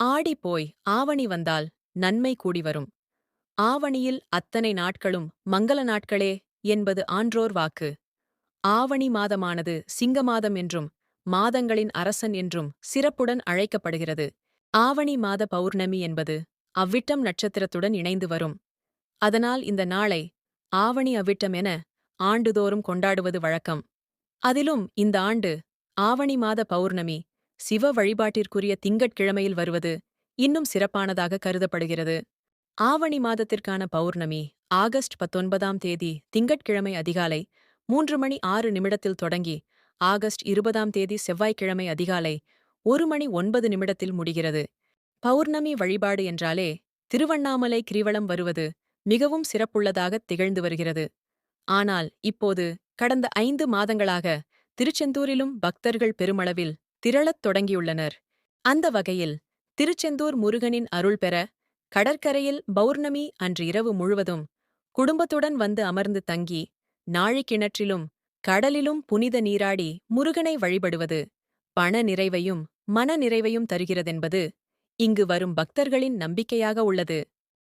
ஆடி போய் ஆவணி வந்தால் நன்மை கூடி வரும். ஆவணியில் அத்தனை நாட்களும் மங்கள நாட்களே என்பது ஆன்றோர் வாக்கு. ஆவணி மாதமானது சிங்க மாதம் என்றும் மாதங்களின் அரசன் என்றும் சிறப்புடன் அழைக்கப்படுகிறது. ஆவணி மாத பௌர்ணமி என்பது அவ்விட்டம் நட்சத்திரத்துடன் இணைந்து வரும். அதனால் இந்த நாளை ஆவணி அவ்விட்டம் என ஆண்டுதோறும் கொண்டாடுவது வழக்கம். அதிலும் இந்த ஆண்டு ஆவணி மாத பௌர்ணமி சிவ வழிபாட்டிற்குரிய திங்கட்கிழமையில் வருவது இன்னும் சிறப்பானதாக கருதப்படுகிறது. ஆவணி மாதத்திற்கான பௌர்ணமி ஆகஸ்ட் பத்தொன்பதாம் தேதி திங்கட்கிழமை அதிகாலை மூன்று மணி ஆறு நிமிடத்தில் தொடங்கி ஆகஸ்ட் இருபதாம் தேதி செவ்வாய்க்கிழமை அதிகாலை ஒரு மணி ஒன்பது நிமிடத்தில் முடிகிறது. பௌர்ணமி வழிபாடு என்றாலே திருவண்ணாமலை கிரிவலம் வருவது மிகவும் சிறப்புள்ளதாக திகழ்ந்து வருகிறது. ஆனால் இப்போது கடந்த ஐந்து மாதங்களாக திருச்செந்தூரிலும் பக்தர்கள் பெருமளவில் திரளத் தொடங்கியுள்ளனர். அந்த வகையில் திருச்செந்தூர் முருகனின் அருள் பெற கடற்கரையில் பௌர்ணமி அன்று இரவு முழுவதும் குடும்பத்துடன் வந்து அமர்ந்து தங்கி நாழிக்கிணற்றிலும் கடலிலும் புனித நீராடி முருகனை வழிபடுவது பண நிறைவையும் மன நிறைவையும் தருகிறதென்பது இங்கு வரும் பக்தர்களின் நம்பிக்கையாக உள்ளது.